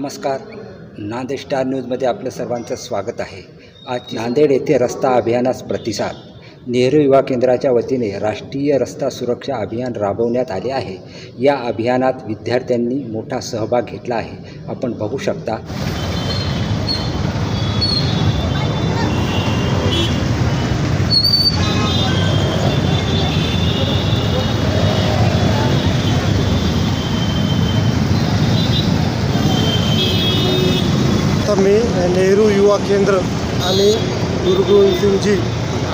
नमस्कार. नांदेड स्टार न्यूजमध्ये आपलं सर्वांचं स्वागत आहे. आज नांदेड येथे रस्ता अभियानास प्रतिसाद. नेहरू युवा केंद्राच्या वतीने राष्ट्रीय रस्ता सुरक्षा अभियान राबवण्यात आले आहे. या अभियानात विद्यार्थ्यांनी मोठा सहभाग घेतला आहे. आपण बघू शकता. आता मी नेहरू युवा केंद्र आणि Guru Govind Singhji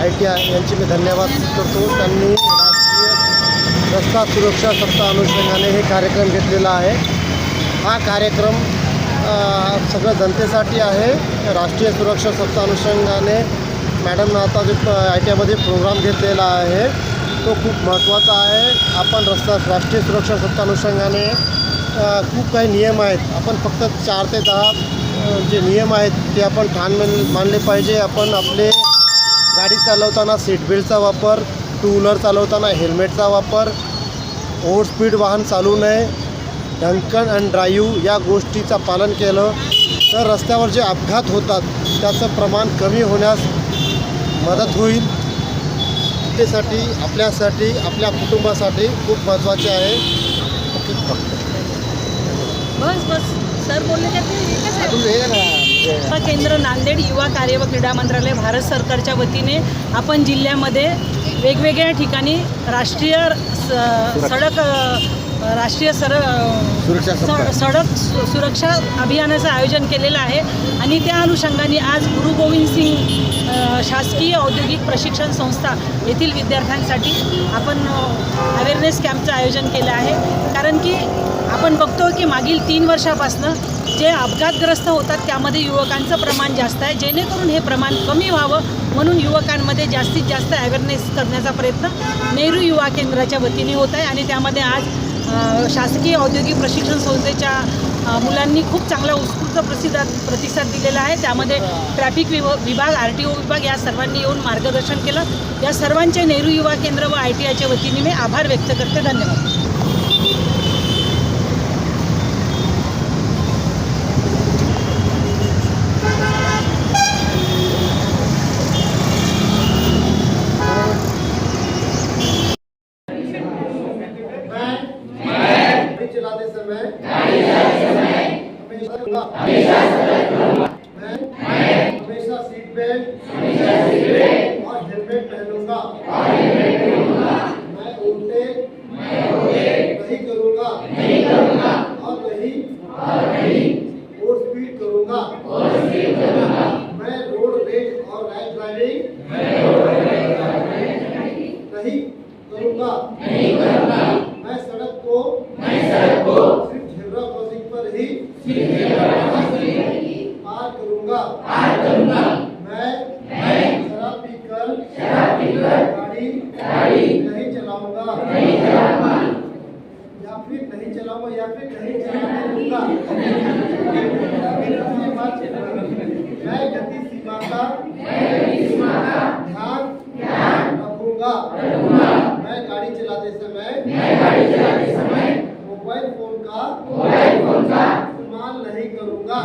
I T I यांचे मी धन्यवाद करतो. त्यांनी राष्ट्रीय रस्ता सुरक्षा सप्ताह अनुषंगाने हे कार्यक्रम घेतलेला आहे. हा कार्यक्रम सगळ्या जनतेसाठी आहे. राष्ट्रीय सुरक्षा सप्ताह अनुषंगाने मॅडमनं आता जे आय टी आयमध्ये प्रोग्राम घेतलेला आहे तो खूप महत्त्वाचा आहे. आपण रस्ता राष्ट्रीय सुरक्षा सप्ताह अनुषंगाने खूप काही नियम आहेत. आपण फक्त चार ते दहा जे नियम आहेत ते आपण ठाण मान- मानले पाहिजे. आपण आपले गाडी चालवताना सीट बेल्टचा वापर टू व्हीलर चालवताना हेल्मेटचा वापर ओव्हर स्पीड वाहन चालू नये ढंकण अँड ड्राईव्ह या गोष्टीचं पालन केलं तर रस्त्यावर जे अपघात होतात त्याचं प्रमाण कमी होण्यास मदत होईल. त्यासाठी आपल्यासाठी आपल्या कुटुंबासाठी खूप महत्त्वाचे आहे. ओके फक्त बस बस सर बोलले का ते एकच आहे. केंद्र नांदेड युवा कार्य व क्रीडा मंत्रालय भारत सरकारच्या वतीने आपण जिल्ह्यामध्ये वेगवेगळ्या ठिकाणी राष्ट्रीय स- सडक राष्ट्रीय सर सडक सु- सुरक्षा अभियानाचं आयोजन केलेलं आहे आणि त्या अनुषंगाने आज गुरु गोविंद सिंग शासकीय औद्योगिक प्रशिक्षण संस्था येथील विद्यार्थ्यांसाठी आपण अवेअरनेस कॅम्पचं आयोजन केलं आहे. कारण की आपण बघतो की मागील तीन वर्षापासनं जे अपघातग्रस्त होतात त्यामध्ये युवकांचं प्रमाण जास्त आहे. जेणेकरून हे प्रमाण कमी व्हावं म्हणून युवकांमध्ये जास्तीत जास्त अवेअरनेस करण्याचा प्रयत्न नेहरू युवा केंद्राच्या वतीने होत आहे. आणि त्यामध्ये आज शासकीय औद्योगिक प्रशिक्षण संस्थेच्या मुलांनी खूप चांगला उत्स्फूर्त प्रतिसाद प्रतिसाद दिलेला आहे. त्यामध्ये ट्रॅफिक विभ विभाग आर टी ओ विभाग या सर्वांनी येऊन मार्गदर्शन केलं. या सर्वांचे नेहरू युवा केंद्र व आय टी आयच्या वतीने मी आभार व्यक्त करते. धन्यवाद गाड़ी चलाते समय हमेशा मैं हमेशा सीट बेल्ट और हेलमेट पहनूंगा। मैं उल्टे चलाऊँगा या फिर चलाने मैं गति सीमा का ध्यान रखूँगा। मैं गाड़ी चलाते समय मोबाइल फ़ोन का इस्तेमाल नहीं करूँगा।